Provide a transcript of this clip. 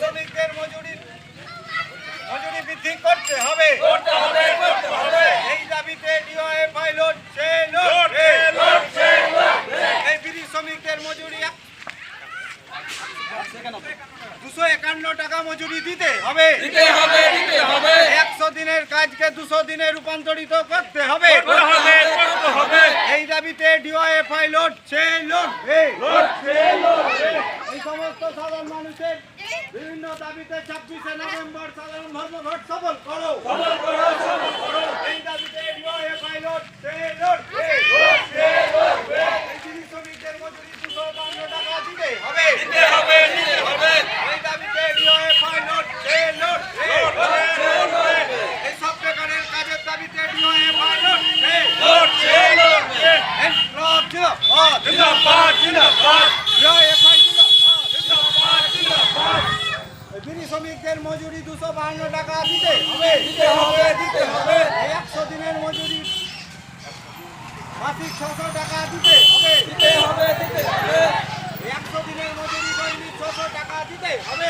শ্রমিকদের মজুরি মজুরি বৃদ্ধি করতে হবে। এই দাবিতে এই বিড়ি শ্রমিকদের মজুরি দুশো একান্ন টাকা মজুরি দিতে হবে। একশো দিনের কাজকে দুশো দিনে রূপান্তরিত করতে হবে। এই দাবিতে ডিওএফআই লোড সে লোড এই সমস্ত সাধারণ মানুষের বিভিন্ন দাবিতে ছাব্বিশে নভেম্বর সাধারণ ধর্মঘট সফল করো। এই দাবিতে ডিওএফআই লড়ছে লড়বে এই দিন শ্রমিকদের মজুরি দুশো বান্ন টাকা দিতে হবে দিতে হবে দিতে হবে এই দাবিতে ডিওএফআই লড়ছে লড়বে এই সব বেকারের কাজের দাবিতে ডিওএফআই লড়ছে লড়ছে লড়ছে ইনকলাব জিন্দাবাদ জিন্দাবাদ জিন্দাবাদ ডিওএফআই জিন্দাবাদ জিন্দাবাদ জিন্দাবাদ বিড়ি শ্রমিকদের মজুরি দুশো বাহান্ন টাকা দিতে হবে। দিতে হবে দিতে হবে। একশো দিনের মজুরি। মাসিক ছশো টাকা দিতে হবে। দিতে হবে দিতে হবে। একশো দিনের মজুরি দৈনিক ছশো টাকা হবে দিতে হবে।